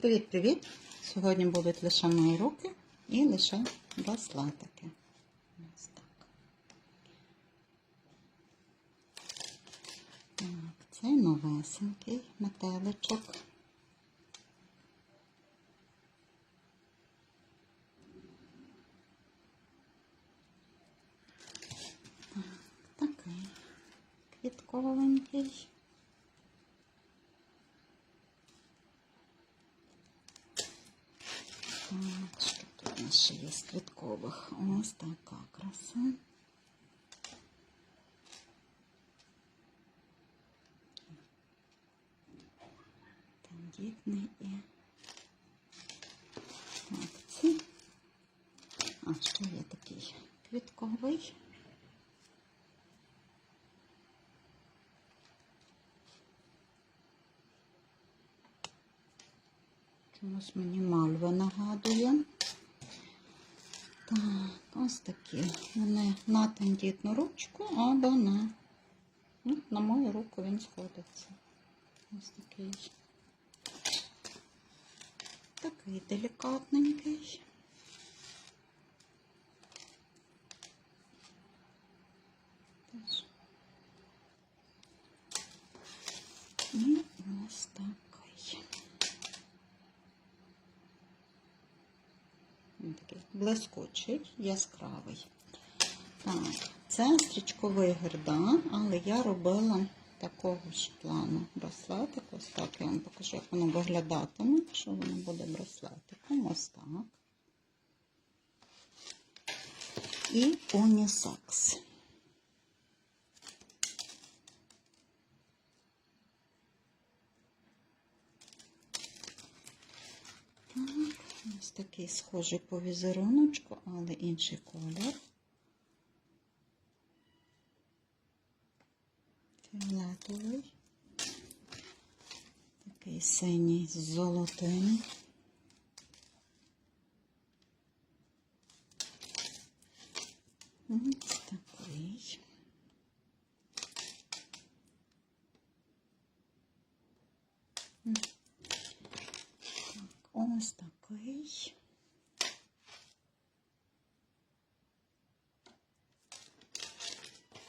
Привіт-привіт! Сьогодні будуть лише мої руки і лише браслетики. Ось так. Так, цей новесенький метеличок. Так, такий квітковенький. що тут у нас ще є з квіткових? Ось така краса. Тендітний і Чомусь мені мальва нагадує. Так, ось такі. Вони на тендітну ручку або на, ну, на мою руку він сходиться. Ось такий. Такий делікатненький. Теж. І ось такий. Такий блискучий, яскравий. Так, це стрічковий гердан, але я робила такого ж плану браслетик. Ось так я вам покажу, як воно виглядатиме, що воно буде браслетиком. Ось так. І унісекс. Так, ось такий схожий по візеруночку, але інший колір. Фіолетовий. Такий синій з золотим. Ось такий. Ось такий.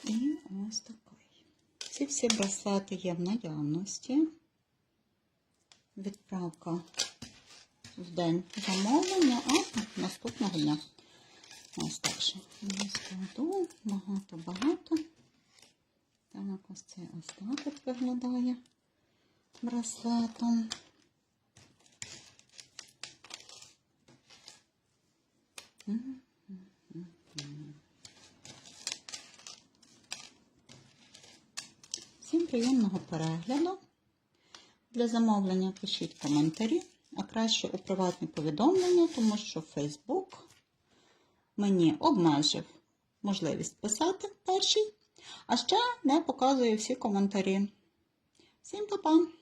І ось такий. Ці всі браслети є в наявності. Відправка в день замовлення, а наступного дня. Ось так я складу багато-багато. Так, ось це ось так виглядає браслетом. Всім приємного перегляду. Для замовлення пишіть коментарі, а краще у приватні повідомлення, тому що Facebook мені обмежив можливість писати перший, а ще не показує всі коментарі. Всім па-па!